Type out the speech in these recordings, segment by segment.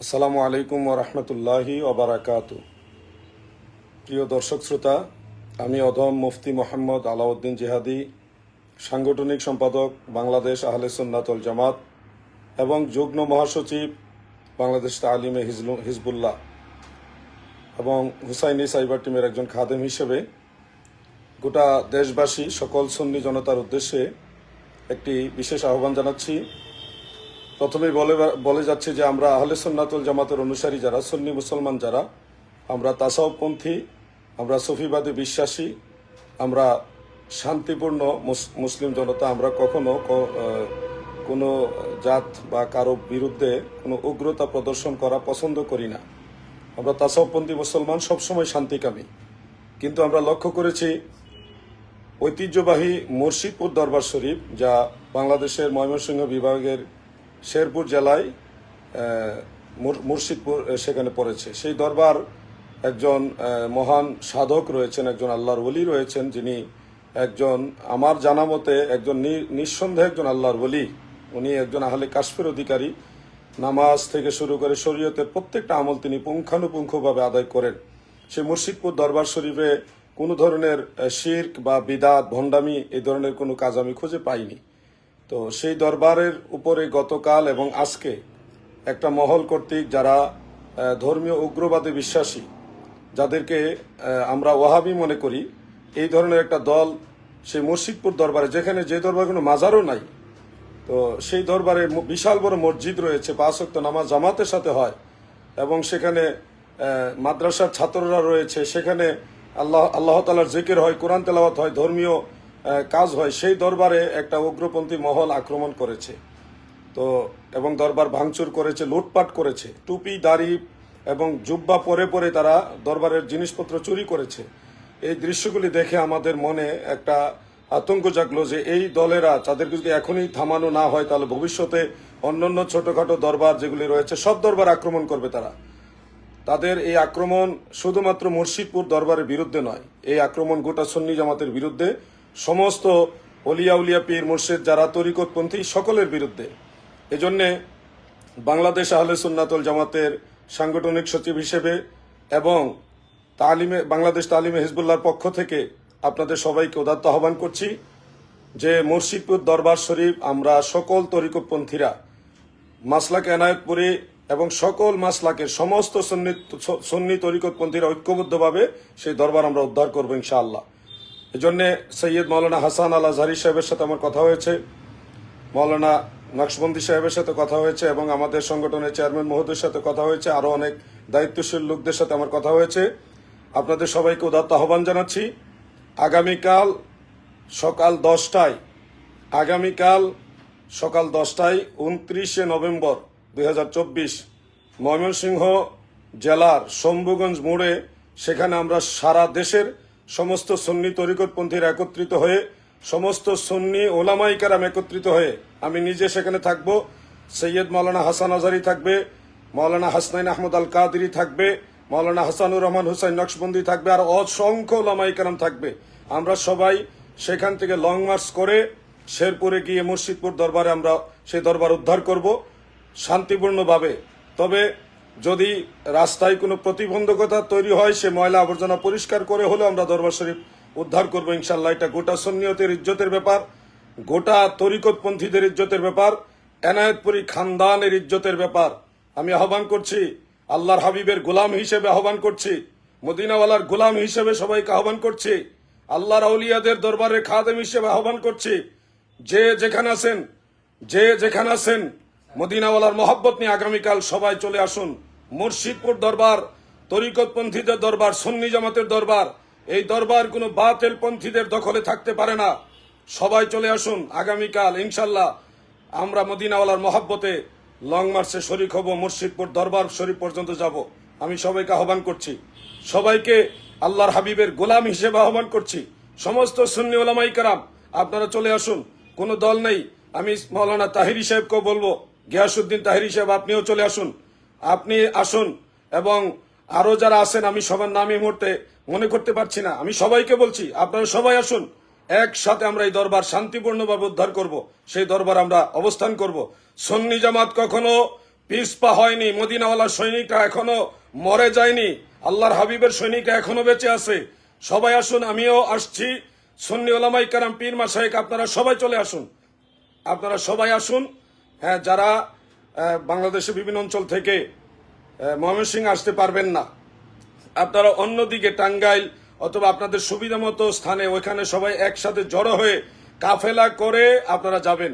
আসসালামু আলাইকুম ওরহমতুল্লাহি ওবরাকাত প্রিয় দর্শক শ্রোতা, আমি অধম মুফতি মোহাম্মদ আলাউদ্দিন জিহাদি, সাংগঠনিক সম্পাদক বাংলাদেশ আহলে সুন্নাতল জামাত এবং যুগ্ম মহাসচিব বাংলাদেশ তালিমে হিজবুল্লাহ এবং হুসাইনি সাইবার টিমের একজন খাদেম হিসেবে গোটা দেশবাসী, সকল সুন্নি জনতার উদ্দেশ্যে একটি বিশেষ আহ্বান জানাচ্ছি। প্রথমেই বলে বলে যাচ্ছে যে আমরা আহলে সুন্নাতুল জামাতের অনুসারী যারা, সুন্নি মুসলমান যারা, আমরা তাসাউপন্থী আমরা সফিবাদী বিশ্বাসী, আমরা শান্তিপূর্ণ মুস- মুসলিম জনতা, আমরা কখনো কোনো জাত বা কারও বিরুদ্ধে কোনো উগ্রতা প্রদর্শন করা পছন্দ করি না। আমরা তাসাউপন্থী মুসলমান সবসময় শান্তিকামী। কিন্তু আমরা লক্ষ্য করেছি, ঐতিহ্যবাহী মুর্শিদপুর দরবার শরীফ, যা বাংলাদেশের ময়মনসিংহ বিভাগের শেরপুর জেলায় মুর্শিদপুর সেখানে পড়েছে। সেই দরবার একজন মহান সাধক রয়েছেন, একজন আল্লাহর ওলি রয়েছেন, যিনি একজন, আমার জানা মতে একজন নিঃসন্দেহে একজন আল্লাহর ওলি। উনি একজন আহলে কাশ্মীর অধিকারী। নামাজ থেকে শুরু করে শরীয়তের প্রত্যেকটা আমল তিনি পুঙ্খানুপুঙ্খভাবে আদায় করেন। সে মুর্শিদপুর দরবার শরীফে কোনো ধরনের শির্ক বা বিদাত, ভণ্ডামি এই ধরনের কোনো কাজ আমি খুঁজে পাইনি। তো সেই দরবারের উপরে গতকাল এবং আজকে একটা মহল কর্তৃক যারা ধর্মীয় উগ্রবাদে বিশ্বাসী, যাদেরকে আমরা ওয়াহাবি মনে করি, এই ধরনের একটা দল সেই মুর্শিদপুর দরবারে, যেখানে যে দরবারে কোনো মাজারও নাই, তো সেই দরবারে বিশাল বড় মসজিদ রয়েছে, পাঁচ ওয়াক্ত নামাজ জামাতের সাথে হয় এবং সেখানে মাদ্রাসার ছাত্ররা রয়েছে, সেখানে আল্লাহ আল্লাহ তালার জিকির হয়, কোরআন তেলাওয়াত হয়, ধর্মীয় কাজ হয়। সেই দরবারে একটা উগ্রপন্থী মহল আক্রমণ করেছে। তো, এবং দরবার ভাঙচুর করেছে, লুটপাট করেছে। টুপি, দাড়ি এবং জুব্বা পরে পরে তারা দরবারের জিনিসপত্র চুরি করেছে। এই দৃশ্যগুলি দেখে আমাদের মনে একটা আতঙ্ক জাগলো যে এই দলেরা তাদেরকে যদি এখনই থামানো না হয়, তাহলে ভবিষ্যতে অন্যান্য ছোটখাটো দরবার যেগুলি রয়েছে, সব দরবার আক্রমণ করবে তারা। তাদের এই আক্রমণ শুধুমাত্র মুর্শিদপুর দরবারের বিরুদ্ধে নয়, এই আক্রমণ গোটা সন্নি জামাতের বিরুদ্ধে সমস্ত অলিয়া উলিয়া পীর মুর্শিদ যারা তরিকতপন্থী, সকলের বিরুদ্ধে। এজন্যে বাংলাদেশ আহলে সুন্নাতুল জামাতের সাংগঠনিক সচিব হিসেবে এবং তালিমে, বাংলাদেশ তালিমে হিজবুল্লাহর পক্ষ থেকে আপনাদের সবাইকে উদাত্ত আহ্বান করছি যে মুর্শিদপুর দরবার শরীফ আমরা সকল তরিকতপন্থীরা, মাসলাকে এনায়তপুরে এবং সকল মাসলাকের সমস্ত সন্নি সন্নি তরিকতপন্থীরা ঐক্যবদ্ধভাবে সেই দরবার আমরা উদ্ধার করব ইনশাআল্লাহ। এজন্য সৈয়দ মৌলানা হাসান আল আজহারি সাহেবের সাথে আমার কথা হয়েছে মৌলানা নকশবন্দি সাহেবের সাথে কথা হয়েছে এবং আমাদের সংগঠনের চেয়ারম্যান মহোদয়ের সাথে কথা হয়েছে, আরও অনেক দায়িত্বশীল লোকদের সাথে আমার কথা হয়েছে। আপনাদের সবাইকে উদাত্ত আহ্বান জানাচ্ছি। আগামীকাল সকাল দশটায়, আগামীকাল সকাল দশটায় উনত্রিশে নভেম্বর দু হাজার চব্বিশ ময়মনসিংহ জেলার শম্ভুগঞ্জ মোড়ে, সেখানে আমরা সারা দেশের সমস্ত সন্নি তরিকতপন্থীরা একত্রিত হয়ে, সমস্ত সন্নি ওলামাই কারাম একত্রিত হয়ে, আমি নিজে সেখানে থাকব। সৈয়দ মৌলানা হাসান আজারি থাকবে মৌলানা হাসনাইন আহমদ আল কাদরি থাকবে মৌলানা হাসানুর রহমান হুসাইন নকশবন্দি থাকবে, আর অসংখ্য ওলামাই কারাম থাকবে। আমরা সবাই সেখান থেকে লং মার্চ করে শেরপুরে গিয়ে মুর্শিদপুর দরবারে আমরা সেই দরবার উদ্ধার করব, শান্তিপূর্ণভাবে। তবে যদি রাস্তায় কোনো প্রতিবন্ধকতা তৈরি হয়, সে ময়লা আবর্জনা পরিষ্কার করে হলেও আমরা দরবার শরীফ উদ্ধার করব ইনশাল্লাহ এটা গোটা সন্নিয়তের ইজ্জতের ব্যাপার, গোটা তরিকতপন্থীদের ইজ্জতের ব্যাপার, এনায়েতপুরি খানদানের ইজ্জতের ব্যাপার। আমি আহ্বান করছি, আল্লাহর হাবিবের গোলাম হিসেবে আহ্বান করছি, মদিনাওয়ালার গোলাম হিসেবে সবাইকে আহ্বান করছি, আল্লাহর আউলিয়াদের দরবারে খাদেম হিসেবে আহ্বান করছি, যে যেখানে আছেন, যে যেখানে আছেন মদিনাওয়ালার মহব্বত নিয়ে আগামীকাল সবাই চলে আসুন। মুর্শিদপুর দরবার, তরিকতপন্থীদের দরবার, সন্নি জামাতের দরবার, এই দরবার কোনো বাতেল পন্থীদের দখলে থাকতে পারে না। সবাই চলে আসুন আগামীকাল ইনশাল্লাহ আমরা মদিনাওয়ালার মহাব্বতে লং মার্চে শরিক হব, মুর্শিদপুর দরবার শরীফ পর্যন্ত যাব। আমি সবাইকে আহ্বান করছি। সবাইকে আল্লাহর হাবিবের গোলাম হিসেবে আহ্বান করছি। সমস্ত সুন্নি ওলামাই কারাম, আপনারা চলে আসুন। কোনো দল নেই। আমি মৌলানা তাহিরি সাহেবকেও বলব গিয়াসুদ্দিন তাহিরি সাহেব, আপনিও চলে আসুন। আপনি আসুন এবং আরও যারা আছেন, আমি সবার নাম এই মুহূর্তে মনে করতে পারছি না। আমি সবাইকে বলছি, আপনারা সবাই আসুন। একসাথে আমরা এই দরবার শান্তিপূর্ণভাবে উদ্ধার করব। সেই দরবার আমরা অবস্থান করব। সন্নি জামাত কখনো পিসপা হয়নি, মদিনাওয়ালা সৈনিকরা এখনও মরে যায়নি, আল্লাহর হাবিবের সৈনিকরা এখনও বেঁচে আছে। সবাই আসুন, আমিও আসছি। সন্নি ওলামাই কারাম পীর মাসাইক আপনারা সবাই চলে আসুন। আপনারা সবাই আসুন হ্যাঁ যারা বাংলাদেশের বিভিন্ন অঞ্চল থেকে আহ, ময়মনসিংহ আসতে পারবেন না। আপনারা অন্যদিকে টাঙ্গাইল অথবা আপনাদের সুবিধা মতো স্থানে ওইখানে সবাই একসাথে জড়ো হয়ে কাফেলা করে আপনারা যাবেন।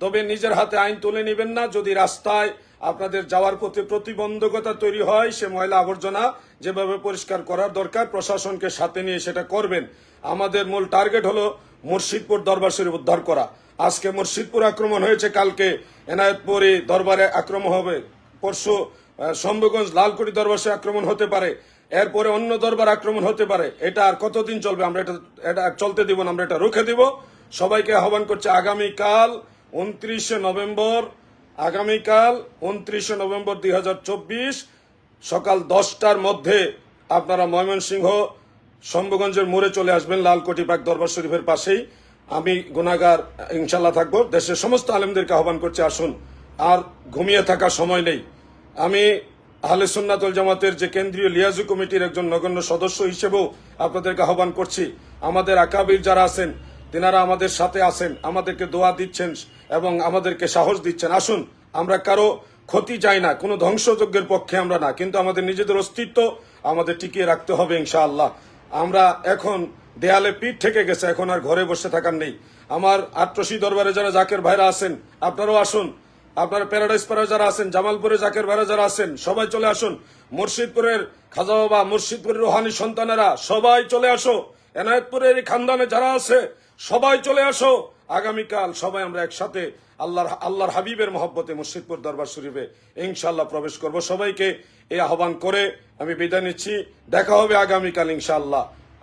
তবে নিজের হাতে আইন তুলে নেবেন না। যদি রাস্তায় আপনাদের যাওয়ার প্রতি প্রতিবন্ধকতা তৈরি হয় সে ময়লা আবর্জনা যেভাবে পরিষ্কার করার দরকার প্রশাসনকে সাথে নিয়ে সেটা করবেন। আমাদের মূল টার্গেট হলো মুর্শিদপুর দরবার শরীফ উদ্ধার করা। আজকে মুর্শিদপুর আক্রমণ হয়েছে কালকে। এনায়তপুরে দরবারে আক্রমণ হবে। পরশু শম্ভুগঞ্জ লালকুড়ি দরবার আক্রমণ হতে পারে। এরপরে অন্য দরবার আক্রমণ হতে পারে। এটা আর কতদিন চলবে আমরা এটা এটা চলতে দিব না, আমরা এটা রুখে দিব। সবাইকে আহ্বান করছে, আগামীকাল উনত্রিশে নভেম্বর, আগামীকাল উনত্রিশে নভেম্বর দুই হাজার চব্বিশ সকাল দশটার মধ্যে আপনারা ময়মনসিংহ, শম্ভুগঞ্জের মোড়ে চলে আসবেন লালকোটি পাক দরবার শরীফের পাশেই। আমি গুনাগার ইনশাল্লাহ থাকব। দেশের সমস্ত আলেমদেরকে আহ্বান করছি, আসুন। আর ঘুমিয়ে থাকার সময় নেই। আমি আহলে সুন্নাতুল জামাতের যে কেন্দ্রীয় লিয়াজু কমিটির একজন নগণ্য সদস্য হিসেবেও আপনাদেরকে আহ্বান করছি। আমাদের আকাবির যারা আছেন, তেনারা আমাদের সাথে আছেন, আমাদেরকে দোয়া দিচ্ছেন এবং আমাদেরকে সাহস দিচ্ছেন। আসুন, আমরা কারও ক্ষতি চাই না, কোনো ধ্বংসযজ্ঞের পক্ষে আমরা না, কিন্তু আমাদের নিজেদের অস্তিত্ব আমাদের টিকিয়ে রাখতে হবে ইনশাআল্লাহ। আমরা এখন দেয়ালে পিঠ থেকে গেছে, এখন আর ঘরে বসে থাকার নেই। আমার আট্রসি দরবারে যারা জাকের ভাইরা আছেন, আপনারাও আসুন। আপনারা প্যারাডাইস পাড়া যারা আছেন, জামালপুরে জাকের ভাইরা যারা আছেন, সবাই চলে আসুন। মুর্শিদপুরের খাজা বাবা মুর্শিদপুরের রোহানি সন্তানেরা, সবাই চলে আসো। এনায়তপুরের এই খানদানে যারা আছে, সবাই চলে আসো। আগামীকাল সবাই আমরা একসাথে আল্লাহর আল্লাহর হাবিবের মহব্বতে মুর্শিদপুর দরবার শরীফে ইনশাল্লাহ প্রবেশ করব। সবাইকে এই আহ্বান করে আমি বিদায় নিচ্ছি। দেখা হবে আগামীকাল ইনশাআল্লাহ।